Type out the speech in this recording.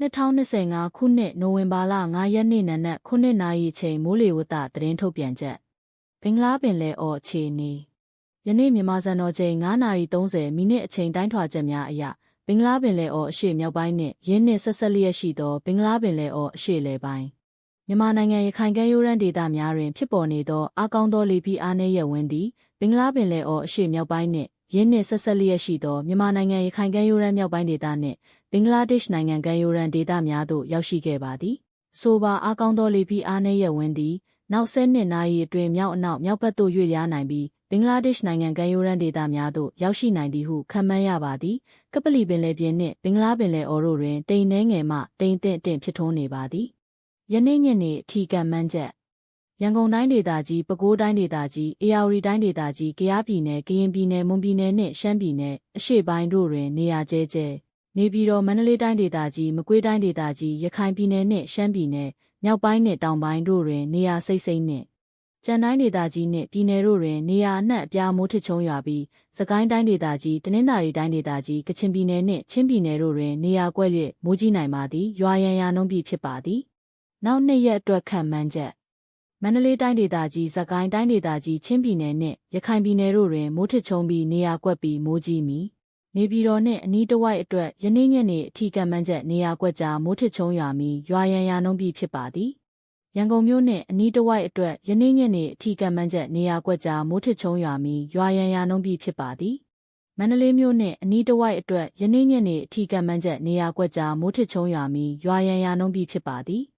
2025ခုနှစ်နိုဝင်ဘာလ9ရက်နေ့နနက်9နာရီချိန်မိုးလေဝသသတင်းထုတ်ပြန်ချက်ဘင်္ဂလားပင်လယ်အော်အခြေအနေယနေ့မြန်မာစံတော်ချိန်9:30မိနစ်အချိန်တိုင်းထွာချက်များအရဘင်္ဂလားပင်လယ်အော်အရှေ့မြောက်ပိုင်းနှင့်ရင်းနှင့်ဆက်ဆက်လျက်ရှိသောဘင်္ဂလားပင်လယ်အော်အရှေ့လေပိုင်းမြန်မာနိုင်ငံရခိုင်ကမ်းရိုးတန်းဒေသများတွင်ဖြစ်ပေါ်နေသောအကောင်းသောလေပြင်းအားနည်းရပ်ဝန်းသည်ဘင်္ဂလားပင်လယ်အော်အရှေ့မြောက်ပိုင်းနှင့် ရင်းနှင့်ဆက်ဆက်လျက်ရှိသောမြန်မာနိုင်ငံရခိုင်ကမ်းရိုးတန်းမြောက်ပိုင်းဒေသနှင့်ဘင်္ဂလားဒေ့ရှ်နိုင်ငံကမ်းရိုးတန်းဒေသများသို့ရောက်ရှိခဲ့ပါသည်။ဆိုပါအားကောင်းသောလေပြင်းအားနည်းရပ်ဝန်းသည်နောက်၁၂နာရီအတွင်းမြောက်အနောက်မြောက်ဘက်သို့ရွေ့လျားနိုင်ပြီးဘင်္ဂလားဒေ့ရှ်နိုင်ငံကမ်းရိုးတန်းဒေသများသို့ရောက်ရှိနိုင်သည်ဟုခန့်မှန်းရပါသည်။ကပလီပင်လယ်ပြင်နှင့်ဘင်္ဂလားပင်လယ်အော်တို့တွင်တိမ်နှဲငယ်မှတိမ်သင့်တင့်ဖြစ်ထွန်းနေပါသည်။ယနေ့ညနေအထီကံမှန်းချက် ရန်ကုန်တိုင်းဒေသကြီးပဲခူးတိုင်းဒေသကြီးအေရဝတီတိုင်းဒေသကြီးကယားပြည်နယ်ကရင်ပြည်နယ်မွန်ပြည်နယ်နှင့်ရှမ်းပြည်နယ်အရှေ့ပိုင်းတို့တွင်နေရာကျဲကျဲနေပြည်တော်မန္တလေးတိုင်းဒေသကြီးမကွေးတိုင်းဒေသကြီးရခိုင်ပြည်နယ်နှင့်ရှမ်းပြည်နယ်မြောက်ပိုင်းနှင့်တောင်ပိုင်းတို့တွင်နေရာစိတ်စိတ်နှင့်ကြံတိုင်းဒေသကြီးနှင့်ပြည်နယ်တို့တွင်နေရာအနှံ့အပြားမိုးထချုံရွာပြီးစကိုင်းတိုင်းဒေသကြီးတနင်္သာရီတိုင်းဒေသကြီးကချင်ပြည်နယ်နှင့်ချင်းပြည်နယ်တို့တွင်နေရာကွက်၍မိုးကြီးနိုင်ပါသည်ရွာရန်ရာနှုန်းပြဖြစ်ပါသည်နောက်နှစ်ရက်အတွက်ခန့်မှန်းချက် မန္တလေးတိုင်းဒေသကြီး၊စကိုင်းတိုင်းဒေသကြီး၊ချင်းပြည်နယ်နှင့်ရခိုင်ပြည်နယ်တို့တွင်မိုးထစ်ချုံပြီးနေရာကွက်ပြီးမိုးကြီးမီ။နေပြည်တော်နှင့်အနီးတစ်ဝိုက်အတွက်ယနေ့ညနေအထီးကမ်းမှန်းချက်နေရာကွက်ကြားမိုးထစ်ချုံရွာမီရွာရန်ရာနှုန်းပြီးဖြစ်ပါသည်။ရန်ကုန်မြို့နှင့်အနီးတစ်ဝိုက်အတွက်ယနေ့ညနေအထီးကမ်းမှန်းချက်နေရာကွက်ကြားမိုးထစ်ချုံရွာမီရွာရန်ရာနှုန်းပြီးဖြစ်ပါသည်။မန္တလေးမြို့နှင့်အနီးတစ်ဝိုက်အတွက်ယနေ့ညနေအထီးကမ်းမှန်းချက်နေရာကွက်ကြားမိုးထစ်ချုံရွာမီရွာရန်ရာနှုန်းပြီးဖြစ်ပါသည်။